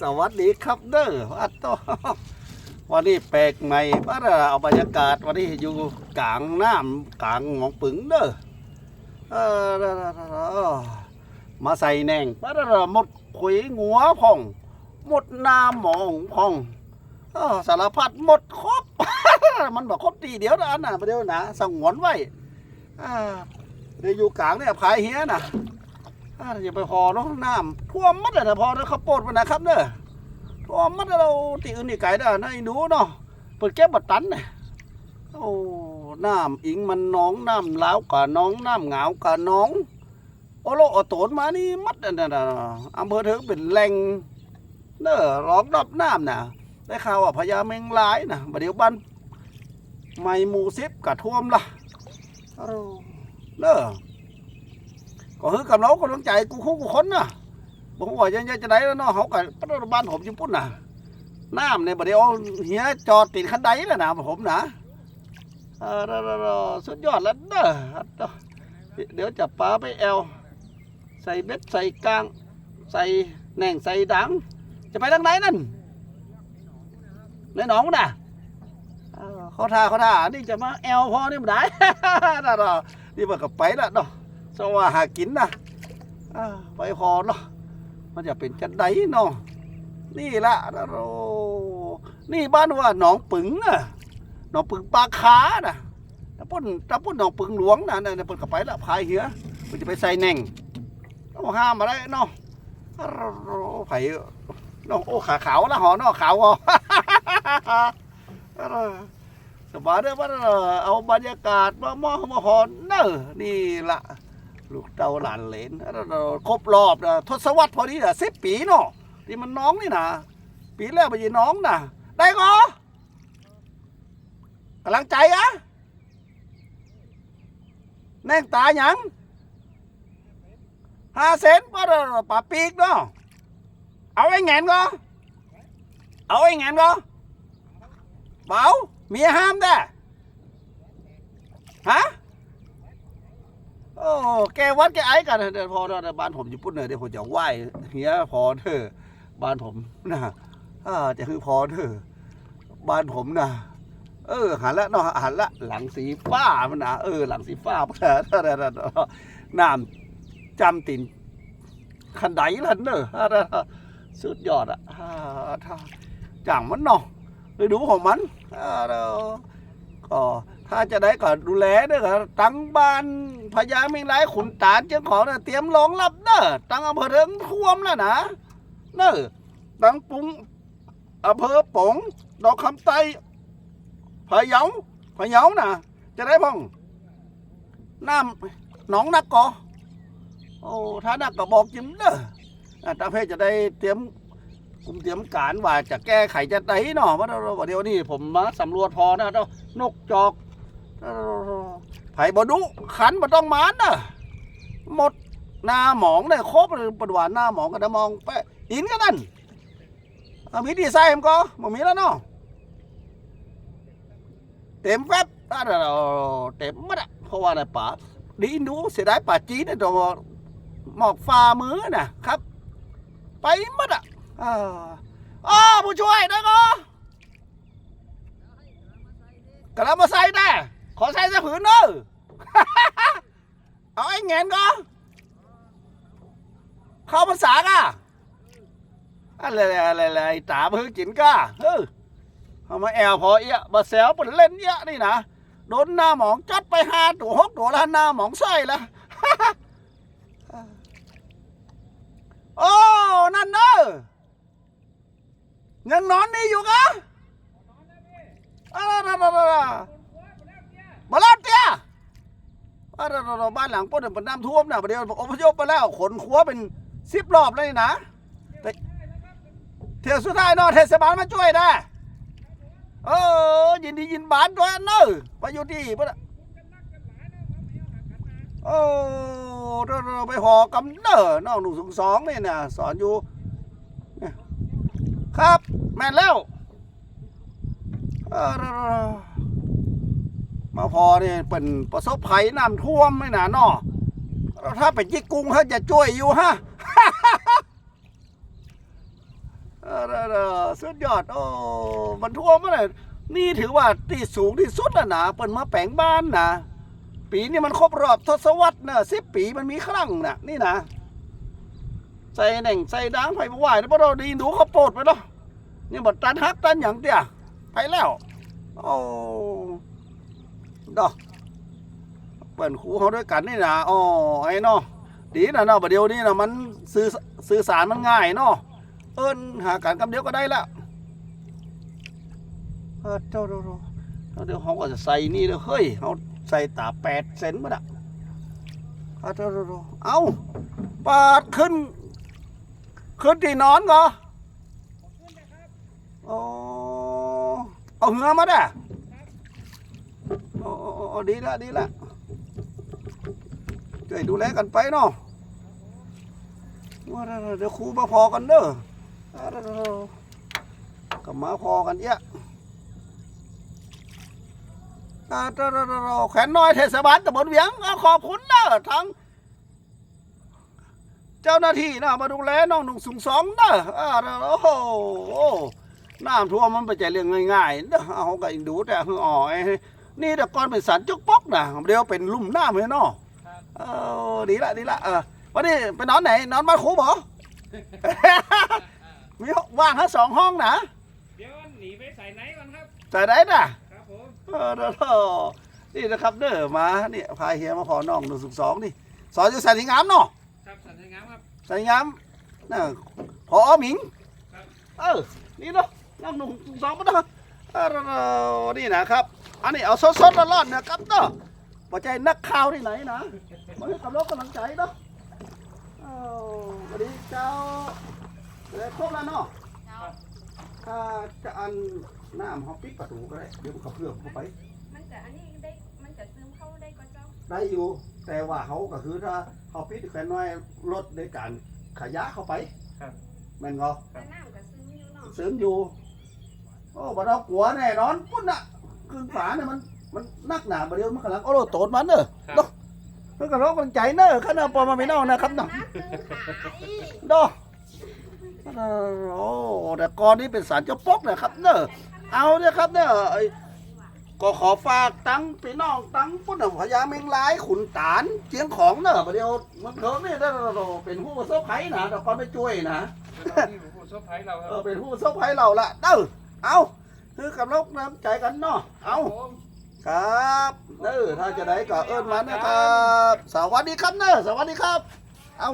สวัสดีครับเด้อวัดโตวันนี้แปลกใหม่บ้านเราเอาบรรยากาศวันนี้อยู่กลางน้ำกลางหมองปึงเด้อเออมาใส่แหนงบ้านเราหมดขุยงัวพอง หมดน้ำหมองพองสารพัดหมดครบมันบอกครบทีเดียวนะอันน่ะประเดี๋ยวนะสงวนไว้เดี๋ยวอยู่กลางเนี่ยพายเฮียน่ะ อาอย่าไปพอเนาะน้ำท่วมมัดเลยนะพอแล้วข้าวโพดมันนะครับเด้อท่วมมัดเราตีอื่นนี่ไก่เด้อนะไอ้หนูเนาะเปิดเก็บบัดตันเนี่ยโอ้น้ำอิงมันน้องน้ำล้าวกับน้องน้ำเหงากับน้องโอโลโอโตนมานี่มัดอันนั่นน่ะอำเภอเถิงเป็นแหล่งเด้อร้องดับน้ำน่ะได้ข่าวว่าพญาเมงลายน่ะบัดเดี๋ยวบ้านไม่หมูซิบกับท่วมละเอาเด้อ ก็คือกับเราก็ต้องใจกูคู่กูคนนะบอกว่ายังจะได้แล้วเนาะเขากับปัตบ้านผมอยู่ปุ่นนะน้ำเนี่ยบัดเดี๋ยวเฮียจอดติดคันใดแล้วนะผมนะเออสุดยอดแล้วเด้อเดี๋ยวจะปลาไปแอลใส่เบ็ดใส่กลาง ใส่แหน่งใส่ดัง จะไปทางไหนนั่นในหนองน่ะเออเขาท่าเขาท่านี่จะมาแอลพอนี่มันได้นี่มันก็ไปแล้วเนาะ สว่าหากินนะไปพอเนาะมันจะเป็นจันไดเนาะนี่ละโอ้นี่บ้านว่าหนองปึงนะหนองปึงปลาขานะตะปุ่นตะปุ่นหนองปึงหลวงนะเนี่ยเนี่ยเปิดกระไปละพายเหือมันจะไปใส่แหน่งต้องห้ามมาได้เนาะโอ้ไผ่เนาะโอ้ขาขาวละหอเนาะขาวอะสบายเด้อว่าเอาบรรยากาศมามองมาหอนเนอนี่ละ ลูกเต้าหลานเหลนครบรอบนะทศวรรษพอดีนะสิบปีเนาะที่มันน้องนี่นะปีแรกไปยีน้องนะได้ก็กำลังใจอะแน่งตาหยังห้าเซนว่าป่าปีกเนาะเอาไอ้แงนก็เอาไอ้แงนก็เบาเมียห้ามได้ฮะ โอ้แกวัดแกไอ้กันเดี๋ยวพอเดี๋ยวบ้านผมอยู่ปุ่นเนอะเดี๋ยวผมจะไหว้เฮียพอเถอะบ้านผมนะอ่าจะคือพอเถอะบ้านผมนะเออหันละเนาะหันละหลังสีฟ้ามันนะเออหลังสีฟ้ามันนะน้ำจำตินขันไดล้วเนอะสุดยอดอะอ่าถ้าจังมันเนาะฤดูของมันอ่าเราก็ ถ้าจะได้ก็ดูแลเด้อครับตั้งบ้านพญาเมงรายขุนตาลเจ้าของน่ะเตรียมรองรับเด้อตั้งอำเภอเทิงท่วมแล้วนะเด้อตั้งปุงอำเภอป๋องดอกคำไตพะเยาพะเยาน่ะ จะได้พ้องน้ำหนองนักกอโอ้ถ้านักก็บอกจิ้มเด้ออ่าตาเพชจะได้เตรียมกลุ่มเตรียมการว่าจะแก้ไขจะไหนเนาะว่าเดี๋ยวนี้ผมมาสำรวจพอนะเนาะนกจอก ไผ่บดุขันบ่ต้องมานนะหมดหน้าหมองเนี่ยครบเลยปดหวานหน้าหมองก็จะมองไปอินกันนั่นมีดีไซน์มันก็บ่มีแล้วเนาะเต็มแฟบอะเต็มหมดอะเพราะว่าอะไรป่าดีดูเสียดายป่าจีนเนี่ยตัวหมอกฟ้ามือน่ะครับ ไปหมดอะอ่าอ๋อผู้ช่วยได้ก็กำลังมาใส่แน่ ขอใส่เสื้อผืนเนอะเอาไอ้เงินก็เข้าภาษาก่ะอะไรอะไรอะไรตาเพิ่งจินก้าเออเอามาแอลพอเอี้ยบาแซวปนเล่นเอี้ยนี่นะโดนหน้าหมองจัดไปห้าตัวหกตัวแล้วหน้าหมองใส่ละโอ้ นั่นเนอะยังนอนนี่อยู่กะอะไรนะมาแล้วเตี้ยอะไรบ้านหลังป้นเป็นน้ำท่วมนะประเดี๋ยวอพยพไปแล้วขนขัวเป็นสิบรอบเลยนะเที่ยวสุดท้ายเนอะเทศบาลมาช่วยนะเออยินดียินบานด้วยเนอะไปอยู่ที่ปะโอ้เราไปหอกำเนอน้องหนุ่งสองนี่นะสอนอยู่ ครับ แม่นแล้วเออ มาพอเนี่ยเป็นประสบภัยน้ำท่วมไม่หนาเนาะถ้าเป็นยี่กุ้งเขาจะช่วยอยู่ฮะสุดยอดโอ้บรรท่วมมาเลยนี่ถือว่าที่สูงที่สุดแล้วนะเปิดมาแปลงบ้านนะปีนี้มันครบรอบทศวรรษเนอะสิบปีมันมีครั้งน่ะนี่นะใส่แหน่งใส่ด่างไผ่บ่ไหวแล้วพวกเราดีดูเขาโปรดไปเนาะนี่บดตันฮักตันอย่างเตี้ยไปแล้ว โอ้ ดอกเปิดครูเขาด้วยกันนี่นะอ๋อไอ้เนาะดีนะเนาะประเดี๋ยวนี้นะมันสื่อสื่อสารมันง่ายเนาะเอิ้นหาการคำเดียวก็ได้ละเออเจ้าเดี๋ยวเดี๋ยวเขาก็จะใส่นี่เด้อเฮ้ยเขาใส่ตาแปดเซนมาละเอาเจ้าเดี๋ยวเอาปาดขึ้น ขึ้นที่นอนเหรอโอ้เอาเหือมาได้ ดีละดีละช่วยดูแลกันไปเนาะว่าเดี๋ยวครูมาพอกันเด้อเอาเดี๋ยวๆก็มาพอกันเยอะอาเดี๋ยวๆๆแขวนน้อยเทศบาลตำบลเวียงอขอบคุณเด้อทั้งเจ้าหน้าที่นะมาดูแลน้องหนุ่งสูงสองเด้อโอ้โหน้ำท่วมมันไปใจเรื่องง่ายๆเด้อเอาก็อินดูแต่คืออ๋อ นี่แต่ก่อนเป็นสันจุกปอกนะเดี๋ยวเป็นลุ่มน้ำเลยเนาะเออดีละดีละเออวันนี้ไปนอนไหนนอนบ้านครูบอมีห้องว่างทั้งสองห้องนะเดี๋ยวหนีไปใส่ไหนก่อนครับแต่ได้น่ะครับผมเออเด้อนี่นะครับเด้อมาเนี่ยพาเฮียมาขอน้องหนุ่งสูงสองนี่สอนอยู่สันติงามเนาะครับสันติงามครับสวยงามน่ะพอหมิงครับเออนี่เนาะน้ำหนุ่มสองมันเนาะเออ นี่นะครับ อันนี้เอาสดๆร้อนๆนะครับเนาะปัจจัยนักข่าวที่ไหนนะมาให้กำลังกำลังใจเนาะเออสวัสดีเจ้าเลยครบแล้วเนาะถ้าจะอันน้ำเขาปิดประตูก็ได้ เดี๋ยวมันกระเพื่อมเข้าไป มันจะอันนี้ได้ มันจะซึมเข้าได้ก็เจ้า ได้อยู่ แต่ว่าเขาก็คือถ้าเขาปิดแค่น้อยลดในการขยะเข้าไปแม่นก็แต่น้ำก็ซึมอยู่เนาะเสริมอยู่ โอ้บ่เรากลัวแน่นอนพุ่นน่ะครึ่งฝาเนี่ยมันมันนักหนาบ่เดียวมันกำลังโอ้โหโตดมันเนอะเนาะเพิ่นก็ร้องกำลังใจเนอะข้านาปอมาไม่นอกนะครับเนาะน้ำซึมขาอีกเนาะเออโอ้แต่ก่อนนี้เป็นสารเจ้าปกนะครับ เนอะเอาเนี่ยครับเนอะไอ้ก็ขอฝากตั้งพี่น้องตั้งพุ่นน่ะพญาเมงลายขุนตาลเจียงของเนอะบ่เดียวมันเถิงนี่เด้อเป็นผู้ประสบภัยนะแต่ก่อนไปช่วยนะนี่ผู้ชอบไผ่เราคเอรัอบเป็นผู้ประสบภัยเราละเด้อ เอาคือกับลกน้ำใจกันเนาะเอาครับเด้อถ้าจะได้ก็เอิ้นมานะครับ สวัสดีครับเด้อสวัสดีครับ เอา